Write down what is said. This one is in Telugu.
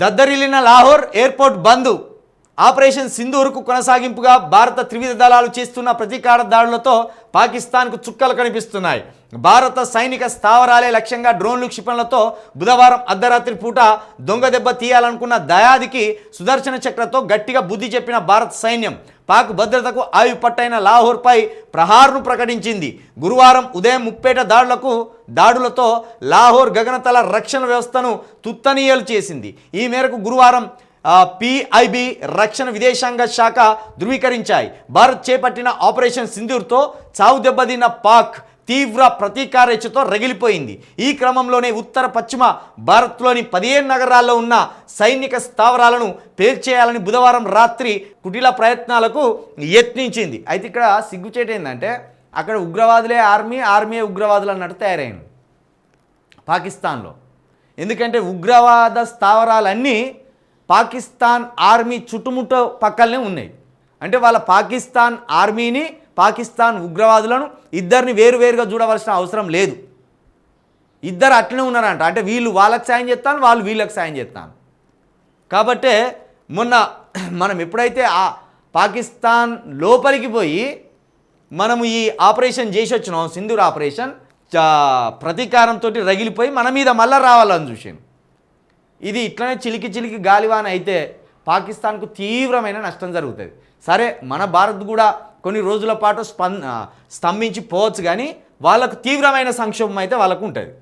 దద్దరిల్లిన లాహోర్ ఎయిర్పోర్ట్ బంద్. ఆపరేషన్ సింధూర్కు కొనసాగింపుగా భారత త్రివిధ దళాలు చేస్తున్న ప్రతీకార దాడులతో పాకిస్తాన్కు చుక్కలు కనిపిస్తున్నాయి. భారత సైనిక స్థావరాలే లక్ష్యంగా డ్రోన్లు క్షిపణులతో బుధవారం అర్ధరాత్రి పూట దొంగ దెబ్బ తీయాలనుకున్న దయాదికి సుదర్శన చక్రతో గట్టిగా బుద్ధి చెప్పిన భారత సైన్యం పాక్ భద్రతకు ఆయుపట్టైన లాహోర్పై ప్రహార్ను ప్రకటించింది. గురువారం ఉదయం ముప్పేట దాడులకు దాడులతో లాహోర్ గగనతల రక్షణ వ్యవస్థను తుత్తనీయలు చేసింది. ఈ మేరకు గురువారం పిఐబి రక్షణ విదేశాంగ శాఖ ధృవీకరించాయి. భారత్ చేపట్టిన ఆపరేషన్ సింధూర్తో చావు దెబ్బతిన్న పాక్ తీవ్ర ప్రతీకారేచ్ఛతో రగిలిపోయింది. ఈ క్రమంలోనే ఉత్తర పశ్చిమ భారత్లోని పదిహేను నగరాల్లో ఉన్న సైనిక స్థావరాలను పేల్చేయాలని బుధవారం రాత్రి కుటిల ప్రయత్నాలకు యత్నించింది. అయితే ఇక్కడ సిగ్గుచేటు ఏంటంటే అక్కడ ఉగ్రవాదులే ఆర్మీ ఆర్మీ ఉగ్రవాదులు అన్నట్టు తయారైంది పాకిస్తాన్లో. ఎందుకంటే ఉగ్రవాద స్థావరాలన్నీ పాకిస్తాన్ ఆర్మీ చుట్టుముట్ట పక్కలనే ఉన్నాయి. అంటే వాళ్ళ పాకిస్తాన్ ఆర్మీని పాకిస్తాన్ ఉగ్రవాదులను ఇద్దరిని వేరువేరుగా చూడవలసిన అవసరం లేదు. ఇద్దరు అట్లనే ఉన్నారంట. అంటే వీళ్ళు వాళ్ళకి సాయం చేస్తాను వాళ్ళు వీళ్ళకి సాయం చేస్తాను. కాబట్టే మొన్న మనం ఎప్పుడైతే ఆ పాకిస్తాన్ లోపలికి పోయి మనము ఈ ఆపరేషన్ చేసి వచ్చినాం సింధూర్ ఆపరేషన్ ప్రతీకారంతో రగిలిపోయి మన మీద మళ్ళా రావాలని చూసాను ఇది ఇట్లనే చిలికి చిలికి గాలివాన అయితే పాకిస్తాన్కు తీవ్రమైన నష్టం జరుగుతుంది. సరే మన భారత్ కూడా కొన్ని రోజుల పాటు స్పం స్తంభించి పోవచ్చు కానీ వాళ్ళకు తీవ్రమైన సంక్షోభం అయితే వాళ్ళకు ఉంటుంది.